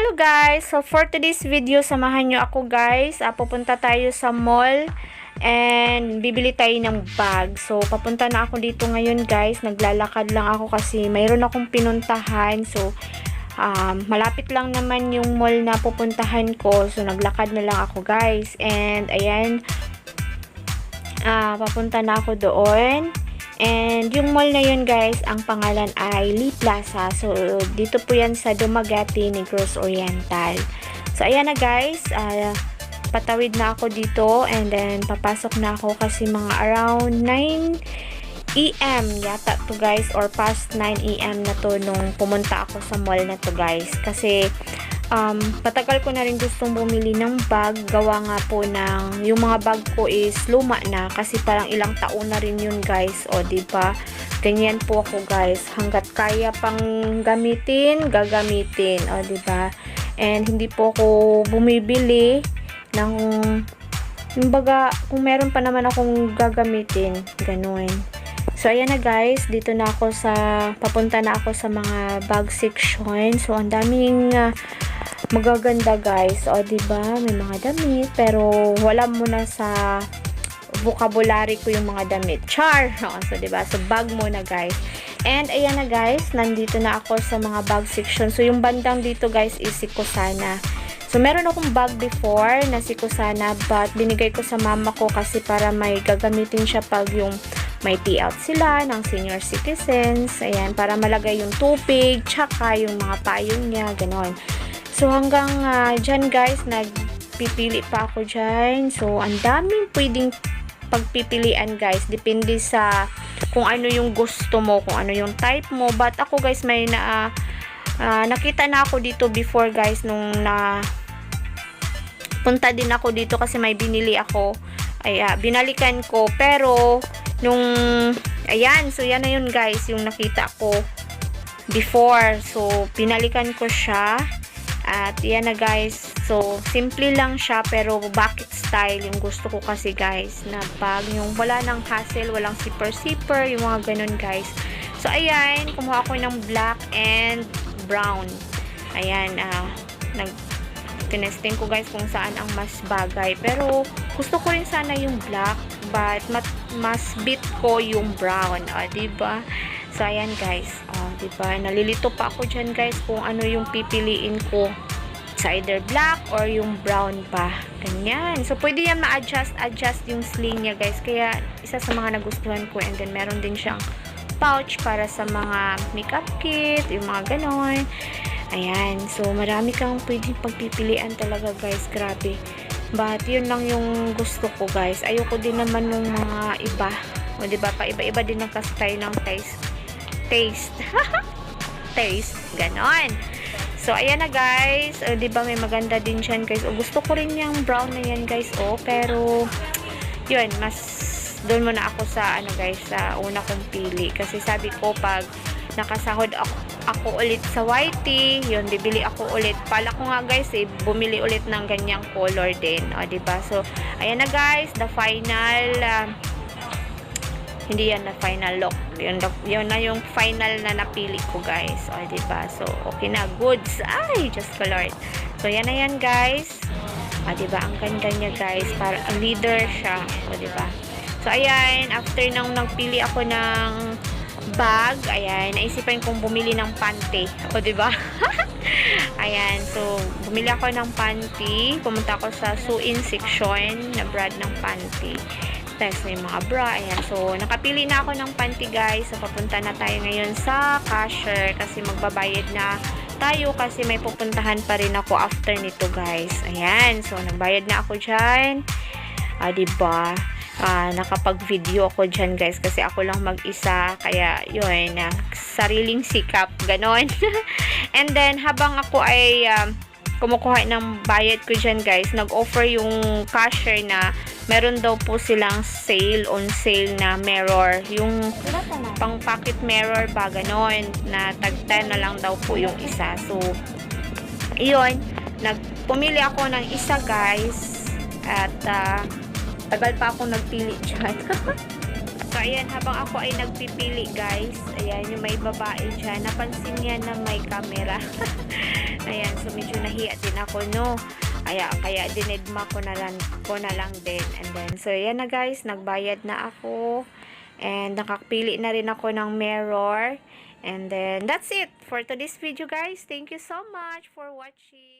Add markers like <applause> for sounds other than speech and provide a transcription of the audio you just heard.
Hello guys! So for today's video, samahan nyo ako guys. Ah, pupunta tayo sa mall and bibili tayo ng bag. So papunta na ako dito ngayon guys. Naglalakad lang ako kasi mayroon akong pinuntahan. So um, malapit lang naman yung mall na pupuntahan ko. So naglakad na lang ako guys. And ayan, ah, papunta na ako doon. And yung mall na yun guys, ang pangalan ay Lee Plaza. So dito po yan sa Dumaguete, Negros Oriental. So ayan na guys, ah, patawid na ako dito and then papasok na ako kasi mga around 9 EM yata to guys or past 9 EM na to nung pumunta ako sa mall na to guys. Kasi um, patagal ko na rin gustong bumili ng bag. Gawa nga po ng, yung mga bag ko is luma na kasi parang ilang taon na rin yun guys. O, ba diba? Ganyan po ako guys. Hanggat kaya pang gamitin, gagamitin. O, ba diba? And hindi po ako bumibili ng yung baga, kung meron pa naman akong gagamitin, ganun. So, ayan na guys, dito na ako sa, papunta na ako sa mga bag section. So, ang daming uh, magaganda guys. O, ba diba? May mga damit. Pero, wala muna sa vocabulary ko yung mga damit. Char! <laughs> No? So, ba diba? So, bag muna guys. And, ayan na guys, nandito na ako sa mga bag section. So, yung bandang dito guys is si Kusana. So, meron akong bag before na si Kusana but binigay ko sa mama ko kasi para may gagamitin siya pag yung may payout sila ng senior citizens. Ayan, para malagay yung tubig, tsaka yung mga payong niya, ganon. So, hanggang uh, dyan guys, nagpipili pa ako dyan. So, ang daming pwedeng pagpipilian guys. Depende sa kung ano yung gusto mo, kung ano yung type mo. But ako guys, may na... Uh, nakita na ako dito before guys nung na punta din ako dito kasi may binili ako ay uh, binalikan ko pero nung ayan so yan na yun guys yung nakita ko before so pinalikan ko siya at yan na guys. So simple lang siya pero bucket style yung gusto ko kasi guys. Na pag yung wala nang hassle walang zipper zipper yung mga ganun guys. So ayan. Kumuha ako ng black and brown. Ayan uh, nag tinesting ko guys kung saan ang mas bagay. Pero gusto ko rin sana yung black but mat, mas bit ko yung brown. O, ba diba? So, ayan guys. O, ba diba? Nalilito pa ako dyan guys kung ano yung pipiliin ko sa either black or yung brown pa. Ganyan. So, pwede yan ma-adjust, adjust yung sling niya, guys. Kaya, isa sa mga nagustuhan ko. And then, meron din siyang pouch para sa mga makeup kit, yung mga ganon. Ayan. So, marami kang pwedeng pagpipilian talaga, guys. Grabe. But, yun lang yung gusto ko, guys. Ayoko din naman ng mga iba. O, diba? Pa iba-iba din ang kasi tayo ng taste. Taste. <laughs> taste. Ganon. So, ayan na, guys. O, diba? May maganda din dyan, guys. O, gusto ko rin yung brown na yan, guys. O, pero, yun, mas doon muna ako sa, ano, guys, sa una kong pili. Kasi sabi ko, pag nakasahod ako, ako ulit sa YT, yun, bibili ako ulit. Pala ko nga guys, eh, bumili ulit ng ganyang color din. O, ba diba? So, ayan na guys, the final, uh, hindi yan na final look. Yun, yun na yung final na napili ko guys. O, ba diba? So, okay na. Goods. Ay, just colored. So, yan na yan guys. O, diba? Ang ganda niya guys. Para, leader siya. O, diba? So, ayan. After nang nagpili ako ng bag. Ayan, naisipan kong bumili ng panty. O, ba diba? <laughs> Ayan, so, bumili ako ng panty. Pumunta ako sa Suin section na brand ng panty. Tapos may mga bra. Ayan, so, nakapili na ako ng panty, guys. So, papunta na tayo ngayon sa cashier kasi magbabayad na tayo kasi may pupuntahan pa rin ako after nito, guys. Ayan, so, nagbayad na ako dyan. Ah, diba? Uh, nakapag-video ako dyan guys kasi ako lang mag-isa kaya yun uh, sariling sikap ganon. <laughs> And then habang ako ay um, kumukuha ng bayad ko dyan guys nag-offer yung cashier na meron daw po silang sale on sale na mirror. Yung pang pocket mirror ba ganon na tag 10 na lang daw po yung isa. So yun nagpumili ako ng isa guys at uh, Tagal pa ako nagpili dyan. <laughs> so, ayan, habang ako ay nagpipili, guys. Ayan, yung may babae dyan. Napansin niya na may camera. <laughs> ayan, So, medyo nahiya din ako, no? Kaya, kaya dinedma ko na lang, ko na lang din. And then, so, yan na guys. Nagbayad na ako. And, nakapili na rin ako ng mirror. And then, that's it for today's video, guys. Thank you so much for watching.